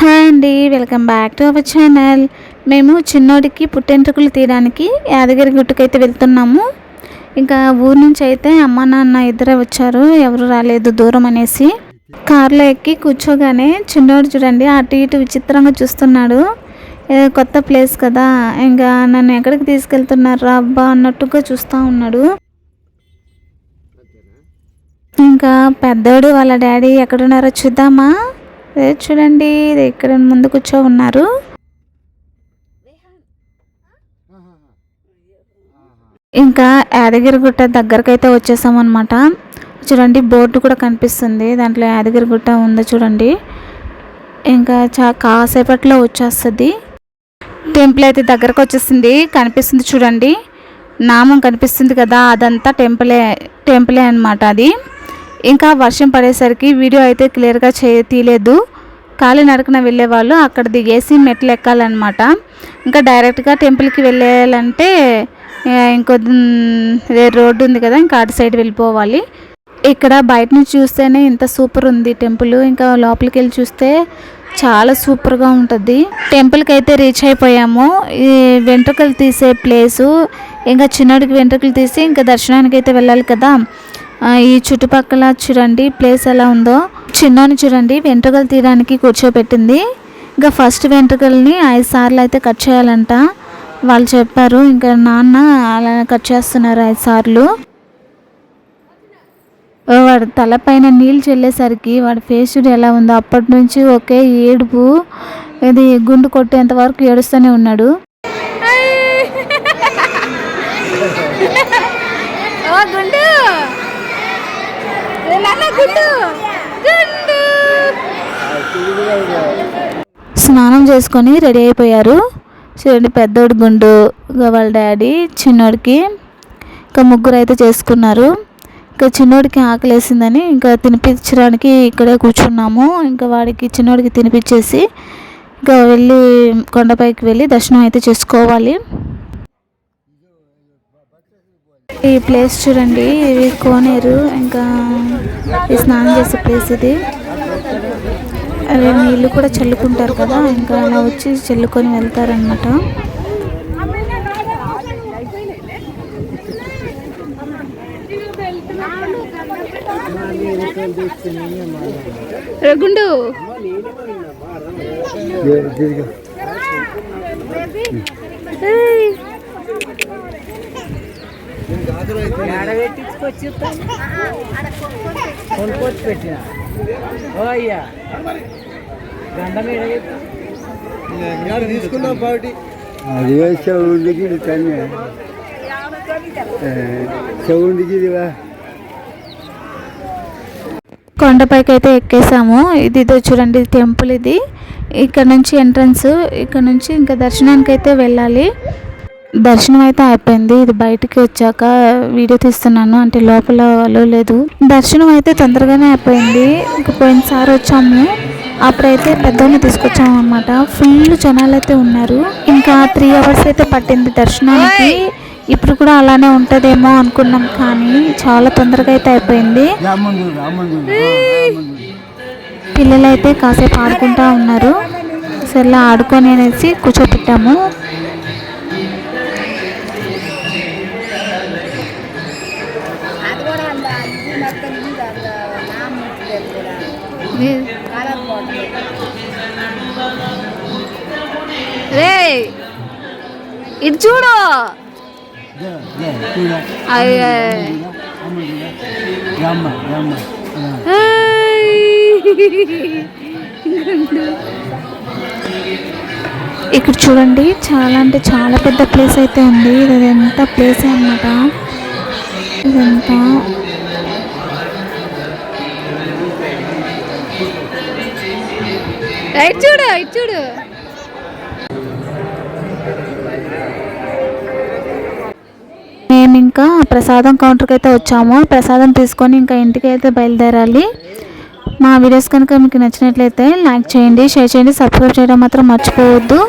Hi అండి welcome back to our channel. మేము చిన్నోడికి పుట్టెంట్రుకులు తీయడానికి యాదగిరి గుట్టుకైతే వెళ్తున్నాము. ఇంకా ఊరు నుంచి అయితే అమ్మ నాన్న ఇద్దరే వచ్చారు ఎవరు రాలేదు దూరం అనేసి. కార్లో ఎక్కి కూర్చోగానే చిన్నోడు చూడండి అటు ఇటు విచిత్రంగా చూస్తున్నాడు. కొత్త ప్లేస్ కదా ఇంకా నన్ను ఎక్కడికి తీసుకెళ్తున్నారా అబ్బా అన్నట్టుగా చూస్తూ ఉన్నాడు. ఇంకా పెద్దోడు వాళ్ళ డాడీ ఎక్కడున్నారో చూద్దామా? చూడండి ఇక్కడ ముందు కూర్చో ఉన్నారు. ఇంకా యాదగిరిగుట్ట దగ్గరకైతే వచ్చేసాం అనమాట చూడండి బోర్డు కూడా కనిపిస్తుంది. దాంట్లో యాదగిరిగుట్ట ఉందో చూడండి. ఇంకా చా కాసేపట్లో వచ్చేస్తుంది. టెంపుల్ అయితే దగ్గరకు వచ్చేసింది. కనిపిస్తుంది చూడండి. నామం కనిపిస్తుంది కదా అదంతా టెంపులే టెంపులే అనమాట అది. ఇంకా వర్షం పడేసరికి వీడియో అయితే క్లియర్గా చే తీయలేదు. కాలి నడకన వెళ్ళే వాళ్ళు అక్కడ దిగేసి మెట్లు ఎక్కాలన్నమాట. ఇంకా డైరెక్ట్గా టెంపుల్కి వెళ్ళాలంటే ఇంకొద్ది రోడ్డు ఉంది కదా ఇంకా అటు సైడ్ వెళ్ళిపోవాలి. ఇక్కడ బయట నుంచి చూస్తేనే ఇంత సూపర్ ఉంది టెంపుల్. ఇంకా లోపలికి వెళ్ళి చూస్తే చాలా సూపర్గా ఉంటుంది. టెంపుల్కి అయితే రీచ్ అయిపోయాము. ఈ వెంట్రుకలు తీసే ప్లేసు ఇంకా చిన్నడికి వెంట్రుకలు తీసి ఇంకా దర్శనానికి అయితే వెళ్ళాలి కదా. ఈ చుట్టుపక్కల చూడండి ప్లేస్ ఎలా ఉందో. చిన్నోని చూడండి వెంట్రుకలు తీయడానికి కూర్చోబెట్టింది. ఇంకా ఫస్ట్ వెంట్రుకల్ని ఐదు సార్లు అయితే కట్ చేయాలంట. వాళ్ళు చెప్పారు ఇంకా నాన్న అలా కట్ చేస్తున్నారు ఐదు సార్లు. వాడు తలపైన నీళ్ళు చెల్లేసరికి వాడి ఫేస్ చూడు ఎలా ఉందో. అప్పటి నుంచి ఒకే ఏడుపు ఇది గుండు కొట్టేంత వరకు ఏడుస్తూనే ఉన్నాడు. గుండు! స్నానం చేసుకొని రెడీ అయిపోయారు. చూడండి పెద్దోడు గుండు ఇంకా వాళ్ళ డాడీ చిన్నోడికి ఇంకా ముగ్గురు అయితే చేసుకున్నారు. ఇంకా చిన్నోడికి ఆకలేసిందని ఇంకా తినిపించడానికి ఇక్కడే కూర్చున్నాము. ఇంకా వాడికి చిన్నోడికి తినిపించేసి ఇంకా వెళ్ళి కొండపైకి వెళ్ళి దర్శనం అయితే చేసుకోవాలి. ఈ ప్లేస్ చూడండి. ఇది కోనేరు. ఇంకా ఈ స్నానం చేసే ప్లేస్ ఇది. అదే నీళ్ళు కూడా చల్లుకుంటారు కదా. ఇంకా అలా వచ్చి చల్లుకొని వెళ్తారనమాట పెట్టించుకొచ్చి కొనుక్కొచ్చి పెట్టిన? ఓ అయ్యా. తీసుకున్నాం చెవుండికి తన్నే చెవుండికి ఇదివా కొండపైకి అయితే ఎక్కేసాము. ఇది ఇదో చూడండి టెంపుల్ ఇది. ఇక్కడ నుంచి ఎంట్రన్స్ ఇక్కడ నుంచి ఇంకా దర్శనానికి అయితే వెళ్ళాలి. దర్శనం అయితే అయిపోయింది. ఇది బయటికి వచ్చాక వీడియో తీస్తున్నాను. అంటే లోపల అలో లేదు. దర్శనం అయితే తొందరగానే అయిపోయింది. ఇంక పోయినసారి వచ్చాము. అప్పుడైతే పెద్దోని తీసుకొచ్చాము అనమాట ఫుల్ జనాలు అయితే ఉన్నారు. ఇంకా త్రీ అవర్స్ అయితే పట్టింది దర్శనానికి. ఇప్పుడు కూడా అలానే ఉంటుందేమో అనుకున్నాం కానీ చాలా తొందరగా అయితే అయిపోయింది. రామందు రామందు పిల్లలు అయితే కాసేపు ఆడుకుంటా ఉన్నారు. సరే ఆడుకొని అనేసి కూర్చోపెట్టాము. రే ఇది చూడు. ఇక్కడ చూడండి చాలా అంటే చాలా పెద్ద ప్లేస్ అయితే ఉంది ఇది ఎంత ప్లేసే అన్నమాట ఇదంతా రైట్ చూడు ఇటు చూడు. మేము ఇంకా ప్రసాదం కౌంటర్కి అయితే వచ్చాము. ప్రసాదం తీసుకొని ఇంకా ఇంటికి అయితే బయలుదేరాలి. మా వీడియోస్ కనుక మీకు నచ్చినట్లయితే లైక్ చేయండి షేర్ చేయండి సబ్స్క్రైబ్ చేయడం మాత్రం మర్చిపోవద్దు.